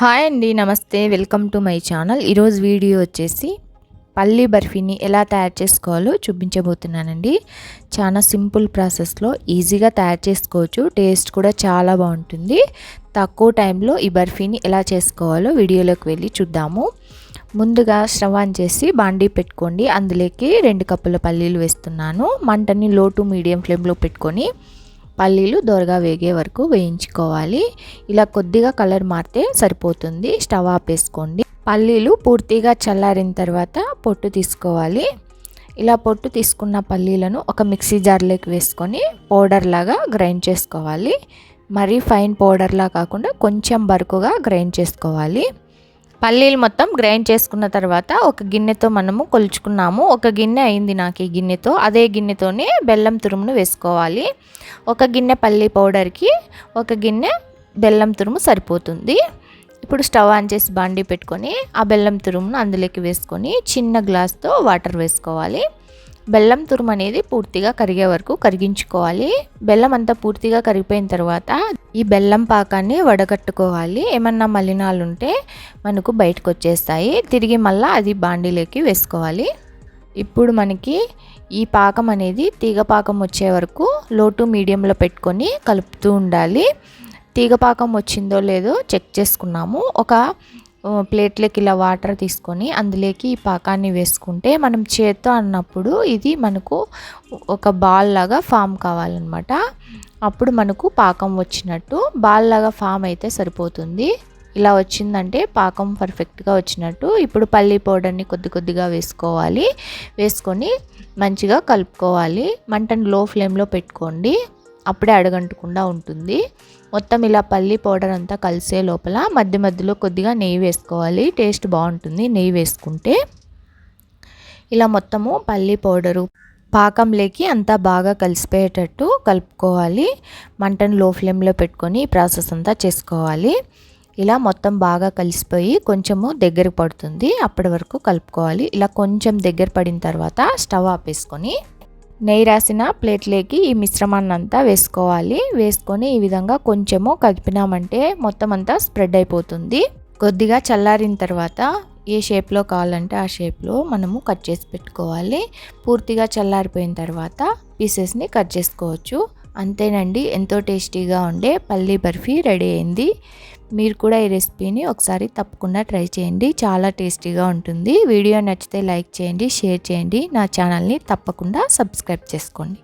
Hi అండి నమస్తే. Welcome to my channel. ఈరోజు వీడియో వచ్చేసి పల్లీ బర్ఫీని ఎలా తయారు చేసుకోవాలో చూపించబోతున్నానండి. చాలా సింపుల్ ప్రాసెస్లో ఈజీగా తయారు చేసుకోవచ్చు. టేస్ట్ కూడా చాలా బాగుంటుంది. తక్కువ టైంలో ఈ బర్ఫీని ఎలా చేసుకోవాలో వీడియోలోకి వెళ్ళి చూద్దాము. ముందుగా స్టవ్ ఆన్ చేసి బాండీ పెట్టుకోండి. అందులోకి రెండు కప్పుల పల్లీలు వేస్తున్నాను. మంటని లో టు మీడియం ఫ్లేమ్లో పెట్టుకొని పల్లీలు దొరగా వేగే వరకు వేయించుకోవాలి. ఇలా కొద్దిగా కలర్ మారితే సరిపోతుంది. స్టవ్ ఆపేసుకోండి పల్లీలు పూర్తిగా చల్లారిన తర్వాత పొట్టు తీసుకోవాలి. ఇలా పొట్టు తీసుకున్న పల్లీలను ఒక మిక్సీ జార్లోకి వేసుకొని పౌడర్ లాగా గ్రైండ్ చేసుకోవాలి. మరీ ఫైన్ పౌడర్లా కాకుండా కొంచెం బరుకుగా గ్రైండ్ చేసుకోవాలి. పల్లీలు మొత్తం గ్రైండ్ చేసుకున్న తర్వాత ఒక గిన్నెతో మనము కొలుచుకున్నాము. ఒక గిన్నె అయింది నాకు ఈ గిన్నెతో. అదే గిన్నెతోనే బెల్లం తురుమును వేసుకోవాలి. ఒక గిన్నె పల్లీ పౌడర్కి ఒక గిన్నె బెల్లం తురుము సరిపోతుంది. ఇప్పుడు స్టవ్ ఆన్ చేసి బాండీ పెట్టుకొని ఆ బెల్లం తురుమును అందులోకి వేసుకొని చిన్న గ్లాస్తో వాటర్ వేసుకోవాలి. బెల్లం తురుము అనేది పూర్తిగా కరిగే వరకు కరిగించుకోవాలి. బెల్లం అంతా పూర్తిగా కరిగిపోయిన తర్వాత ఈ బెల్లం పాకాన్ని వడగట్టుకోవాలి. ఏమన్నా మలినాలు ఉంటే మనకు బయటకు వచ్చేస్తాయి తిరిగి మళ్ళీ అది బాండీలోకి వేసుకోవాలి. ఇప్పుడు మనకి ఈ పాకం అనేది తీగ పాకం వచ్చే వరకు లోటు మీడియంలో పెట్టుకొని కలుపుతూ ఉండాలి. తీగ పాకం వచ్చిందో లేదో చెక్ చేసుకున్నాము. ఒక ప్లేట్లోకి ఇలా వాటర్ తీసుకొని అందులోకి ఈ పాకాన్ని వేసుకుంటే మనం చేత్తో అన్నప్పుడు ఇది మనకు ఒక బాల్ లాగా ఫామ్ కావాలన్నమాట. అప్పుడు మనకు పాకం వచ్చినట్టు బాల్ లాగా ఫామ్ అయితే సరిపోతుంది. ఇలా వచ్చిందంటే పాకం పర్ఫెక్ట్గా వచ్చినట్టు ఇప్పుడు పల్లీ పౌడర్ని కొద్ది కొద్దిగా వేసుకోవాలి. వేసుకొని మంచిగా కలుపుకోవాలి. మంటను లో ఫ్లేమ్లో పెట్టుకోండి. అప్పుడే అడగంటకుండా ఉంటుంది. మొత్తం ఇలా పల్లి పౌడర్ అంతా కలిసే లోపల మధ్య మధ్యలో కొద్దిగా నెయ్యి వేసుకోవాలి. టేస్ట్ బాగుంటుంది నెయ్యి వేసుకుంటే. ఇలా మొత్తము పల్లి పౌడరు పాకంలోకి అంతా బాగా కలిసిపోయేటట్టు కలుపుకోవాలి. మంటను లో ఫ్లేమ్లో పెట్టుకొని ఈ ప్రాసెస్ అంతా చేసుకోవాలి. ఇలా మొత్తం బాగా కలిసిపోయి కొంచెము దగ్గర పడుతుంది. అప్పటి వరకు కలుపుకోవాలి. ఇలా కొంచెం దగ్గర పడిన తర్వాత స్టవ్ ఆపేసుకొని నెయ్యి రాసిన ప్లేట్లోకి ఈ మిశ్రమాన్ని అంతా వేసుకోవాలి. వేసుకొని ఈ విధంగా కొంచెము కలిపినామంటే మొత్తం అంతా స్ప్రెడ్ అయిపోతుంది. కొద్దిగా చల్లారిన తర్వాత ఏ షేప్లో కావాలంటే ఆ షేప్లో మనము కట్ చేసి పెట్టుకోవాలి. పూర్తిగా చల్లారిపోయిన తర్వాత పీసెస్ని కట్ చేసుకోవచ్చు. అంతేనండి ఎంతో టేస్టీగా ఉండే పల్లీ బర్ఫీ రెడీ అయింది. మీరు కూడా ఈ రెసిపీని ఒకసారి తప్పకుండా ట్రై చేయండి. చాలా టేస్టీగా ఉంటుంది. వీడియో నచ్చితే లైక్ చేయండి షేర్ చేయండి. నా ఛానల్ని తప్పకుండా సబ్స్క్రైబ్ చేసుకోండి.